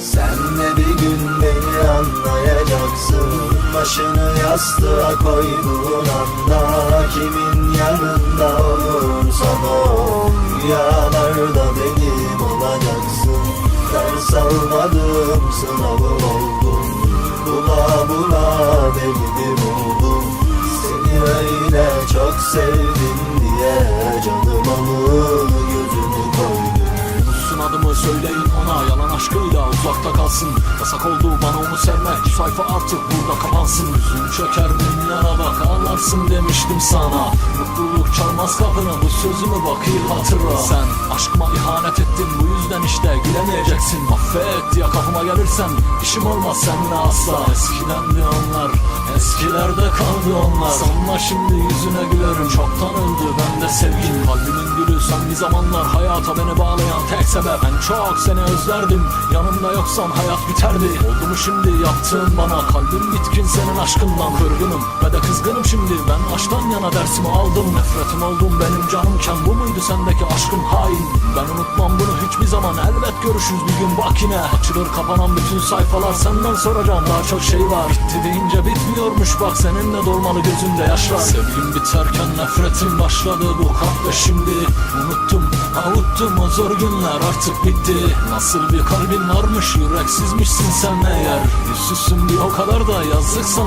Sen de bir gün beni anlayacaksın. Başını yastığa koyduğun anda Kimin yanında olursan ol Rüyalarda benim olacaksın. Ders almadım sınavım oldum. Bula bula deli bir söyleyin ona Yalan aşkıyla uzakta kalsın. Yasak oldu bana onu sevmek Bu sayfa artık burada kapansın. Yüzün çöker dünyana bak ağlarsın demiştim sana. Mutluluk çalmaz kapını bu sözümü bak iyi hatırla. Sen aşkıma ihanet ettin bu yüzden işte gülemeyeceksin Affet ya kapıma gelirsen işim olmaz seninle asla. Eskidendi onlar eskilerde kaldı onlar. Sanma şimdi yüzüne gülerim çoktan öldü bende sevgin Kalbimin gülü sen bir zamanlar hayata beni bağlayan tek sebep. Ben çok seni özlerdim. Yanımda yoksan hayat biterdi. Oldu mu şimdi yaptığın bana? Kalbim bitkin senin aşkından Kırgınım. Ve de kızgınım şimdi ben aşktan yana dersimi aldım. Nefretim oldum benim canımken bu muydu sendeki aşkın hain? Ben unutmam bunu hiçbir zaman elbet görüşürüz bir gün bak yine. Açılır kapanan bütün sayfalar senden soracağım daha çok şey var. Bitti deyince bitmiyormuş bak seninle dolmalı gözünde yaşlar Sevgim biterken nefretim başladı bu kalple şimdi. Unuttum avuttum o zor günler artık bitti. Nasıl bir kalbin varmış yüreksizmişsin sen eğer. Yüzsüzsün bir o kadar da yazık sana